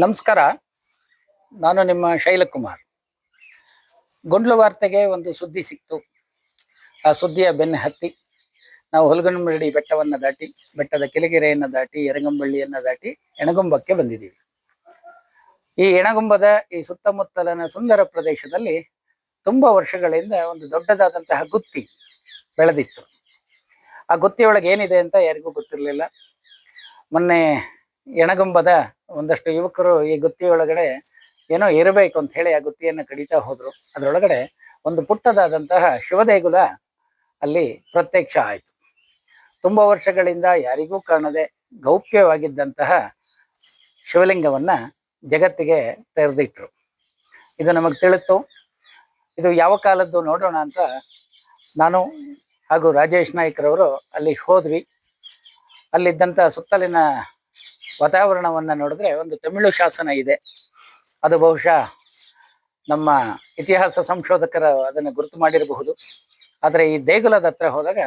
ನಮಸ್ಕಾರ. ನಾನು ನಿಮ್ಮ ಶೈಲಕುಮಾರ್. ಗೊಂಡ್ಲು ವಾರ್ತೆಗೆ ಒಂದು ಸುದ್ದಿ ಸಿಕ್ತು. ಆ ಸುದ್ದಿಯ ಬೆನ್ನು ಹತ್ತಿ, ನಾವು ಹೊಲಗನಮರಡಿ ಬೆಟ್ಟವನ್ನು ದಾಟಿ, ಬೆಟ್ಟದ ಕೆಳಗೆರೆಯನ್ನು ದಾಟಿ, ಎರಗಂಬಳ್ಳಿಯನ್ನು ದಾಟಿ ಎಣಗುಂಬಕ್ಕೆ ಬಂದಿದ್ದೀವಿ. ಈ ಎಣಗುಂಬದ ಈ ಸುತ್ತಮುತ್ತಲಿನ ಸುಂದರ ಪ್ರದೇಶದಲ್ಲಿ ತುಂಬ ವರ್ಷಗಳಿಂದ ಒಂದು ದೊಡ್ಡದಾದಂತಹ ಗುತ್ತಿ ಬೆಳೆದಿತ್ತು. ಆ ಗುತ್ತಿಯೊಳಗೆ ಏನಿದೆ ಅಂತ ಯಾರಿಗೂ ಗೊತ್ತಿರಲಿಲ್ಲ. ಮೊನ್ನೆ ಎಣಗುಂಬದ ಒಂದಷ್ಟು ಯುವಕರು ಈ ಗುತ್ತಿಯೊಳಗಡೆ ಏನೋ ಇರಬೇಕು ಅಂತ ಹೇಳಿ ಆ ಗುತ್ತಿಯನ್ನು ಕಡಿತಾ ಹೋದ್ರು. ಅದರೊಳಗಡೆ ಒಂದು ಪುಟ್ಟದಾದಂತಹ ಶಿವದೇಗುಲ ಅಲ್ಲಿ ಪ್ರತ್ಯಕ್ಷ ಆಯಿತು. ತುಂಬಾ ವರ್ಷಗಳಿಂದ ಯಾರಿಗೂ ಕಾಣದೆ ಗೌಪ್ಯವಾಗಿದ್ದಂತಹ ಶಿವಲಿಂಗವನ್ನ ಜಗತ್ತಿಗೆ ತೆರೆದಿಟ್ರು. ಇದು ನಮಗೆ ತಿಳಿತು. ಇದು ಯಾವ ಕಾಲದ್ದು ನೋಡೋಣ ಅಂತ ನಾನು ಹಾಗೂ ರಾಜೇಶ್ ನಾಯ್ಕರವರು ಅಲ್ಲಿ ಹೋದ್ವಿ. ಅಲ್ಲಿದ್ದಂಥ ಸುತ್ತಲಿನ ವಾತಾವರಣವನ್ನ ನೋಡಿದ್ರೆ ಒಂದು ತಮಿಳು ಶಾಸನ ಇದೆ. ಅದು ಬಹುಶಃ ನಮ್ಮ ಇತಿಹಾಸ ಸಂಶೋಧಕರು ಅದನ್ನು ಗುರುತು ಮಾಡಿರಬಹುದು. ಆದರೆ ಈ ದೇಗುಲದ ಹತ್ರ ಹೋದಾಗ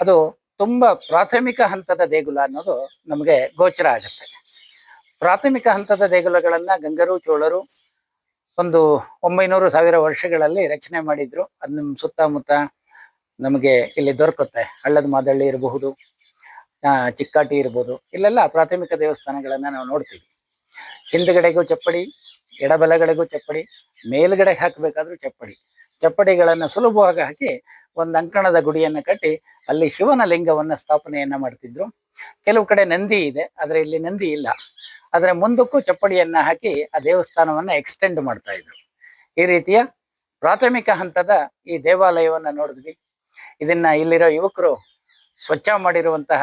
ಅದು ತುಂಬ ಪ್ರಾಥಮಿಕ ಹಂತದ ದೇಗುಲ ಅನ್ನೋದು ನಮಗೆ ಗೋಚರ ಆಗುತ್ತೆ. ಪ್ರಾಥಮಿಕ ಹಂತದ ದೇಗುಲಗಳನ್ನ ಗಂಗರು, ಚೋಳರು ಒಂದು ಒಂಬೈನೂರು ಸಾವಿರ ವರ್ಷಗಳಲ್ಲಿ ರಚನೆ ಮಾಡಿದ್ರು. ಅದು ನಮ್ಮ ಸುತ್ತಮುತ್ತ ನಮಗೆ ಇಲ್ಲಿ ದೊರಕುತ್ತೆ. ಹಳ್ಳದ ಮಾದಳ್ಳಿ ಇರಬಹುದು. ಚಿಕ್ಕಾಟಿ ಇರ್ಬೋದು. ಇಲ್ಲೆಲ್ಲ ಪ್ರಾಥಮಿಕ ದೇವಸ್ಥಾನಗಳನ್ನ ನಾವು ನೋಡ್ತೀವಿ. ಹಿಂದ್ಗಡೆಗೂ ಚಪ್ಪಡಿ ಎಡಬಲಗಳಿಗೂ ಚಪ್ಪಡಿ, ಮೇಲ್ಗಡೆ ಹಾಕಬೇಕಾದ್ರೂ ಚಪ್ಪಡಿ. ಚಪ್ಪಡಿಗಳನ್ನು ಸುಲಭವಾಗಿ ಹಾಕಿ ಒಂದು ಅಂಕಣದ ಗುಡಿಯನ್ನ ಕಟ್ಟಿ ಅಲ್ಲಿ ಶಿವನ ಲಿಂಗವನ್ನ ಸ್ಥಾಪನೆಯನ್ನ ಮಾಡ್ತಿದ್ರು. ಕೆಲವು ಕಡೆ ನಂದಿ ಇದೆ, ಆದರೆ ಇಲ್ಲಿ ನಂದಿ ಇಲ್ಲ. ಆದರೆ ಮುಂದಕ್ಕೂ ಚಪ್ಪಡಿಯನ್ನ ಹಾಕಿ ಆ ದೇವಸ್ಥಾನವನ್ನ ಎಕ್ಸ್ಟೆಂಡ್ ಮಾಡ್ತಾ ಇದ್ರು. ಈ ರೀತಿಯ ಪ್ರಾಥಮಿಕ ಹಂತದ ಈ ದೇವಾಲಯವನ್ನ ನೋಡಿದ್ವಿ. ಇದನ್ನ ಇಲ್ಲಿರೋ ಯುವಕರು ಸ್ವಚ್ಛ ಮಾಡಿರುವಂತಹ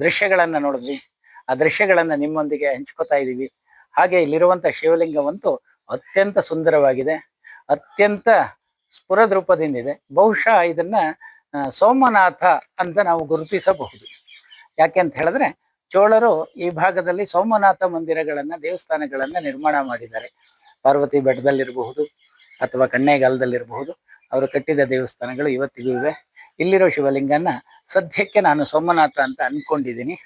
ದೃಶ್ಯಗಳನ್ನ ನೋಡಿದ್ವಿ. ಆ ದೃಶ್ಯಗಳನ್ನ ನಿಮ್ಮೊಂದಿಗೆ ಹಂಚ್ಕೋತಾ ಇದ್ದೀವಿ. ಹಾಗೆ ಇಲ್ಲಿರುವಂಥ ಶಿವಲಿಂಗವಂತೂ ಅತ್ಯಂತ ಸುಂದರವಾಗಿದೆ. ಅತ್ಯಂತ ಸ್ಫುರದ ರೂಪದಿಂದಿದೆ ಬಹುಶಃ ಇದನ್ನ ಸೋಮನಾಥ ಅಂತ ನಾವು ಗುರುತಿಸಬಹುದು. ಯಾಕೆ ಅಂತ ಹೇಳಿದ್ರೆ, ಚೋಳರು ಈ ಭಾಗದಲ್ಲಿ ಸೋಮನಾಥ ಮಂದಿರಗಳನ್ನ, ದೇವಸ್ಥಾನಗಳನ್ನ ನಿರ್ಮಾಣ ಮಾಡಿದ್ದಾರೆ. ಪಾರ್ವತಿ ಬೆಟ್ಟದಲ್ಲಿರಬಹುದು ಅಥವಾ ಕಣ್ಣೇಗಾಲದಲ್ಲಿರಬಹುದು. ಅವರು ಕಟ್ಟಿದ ದೇವಸ್ಥಾನಗಳು ಇವತ್ತಿಗೂ ಇವೆ. ಇಲ್ಲಿರೋ ಶಿವಲಿಂಗನ ಸದ್ಯಕ್ಕೆ ನಾನು ಸೋಮನಾಥ ಅಂತ ಅನ್ಕೊಂಡಿದ್ದೀನಿ.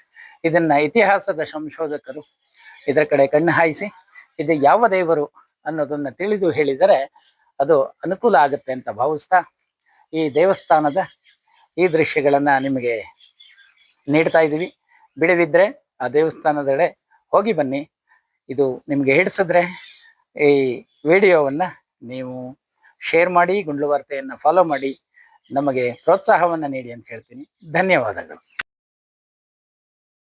ಇದನ್ನ ಇತಿಹಾಸದ ಸಂಶೋಧಕರು ಇದರ ಕಡೆ ಕಣ್ಣು ಹಾಯಿಸಿ, ಇದು ಯಾವ ದೇವರು ಅನ್ನೋದನ್ನ ತಿಳಿದು ಹೇಳಿದರೆ ಅದು ಅನುಕೂಲ ಆಗುತ್ತೆ ಅಂತ ಭಾವಿಸ್ತಾ ಈ ದೇವಸ್ಥಾನದ ಈ ದೃಶ್ಯಗಳನ್ನು ನಿಮಗೆ ನೀಡ್ತಾ ಇದ್ದೀವಿ. ಬಿಡವಿದ್ರೆ ಆ ದೇವಸ್ಥಾನದೆಡೆ ಹೋಗಿ ಬನ್ನಿ. ಇದು ನಿಮಗೆ ಹಿಡಿಸಿದ್ರೆ ಈ ವಿಡಿಯೋವನ್ನ ನೀವು ಶೇರ್ ಮಾಡಿ ಗುಂಡ್ಲು ವಾರ್ತೆಯನ್ನು ಫಾಲೋ ಮಾಡಿ. ನಮಗೆ ಪ್ರೋತ್ಸಾಹವನ್ನ ನೀಡಿ ಅಂತ ಹೇಳ್ತೀನಿ. ಧನ್ಯವಾದಗಳು.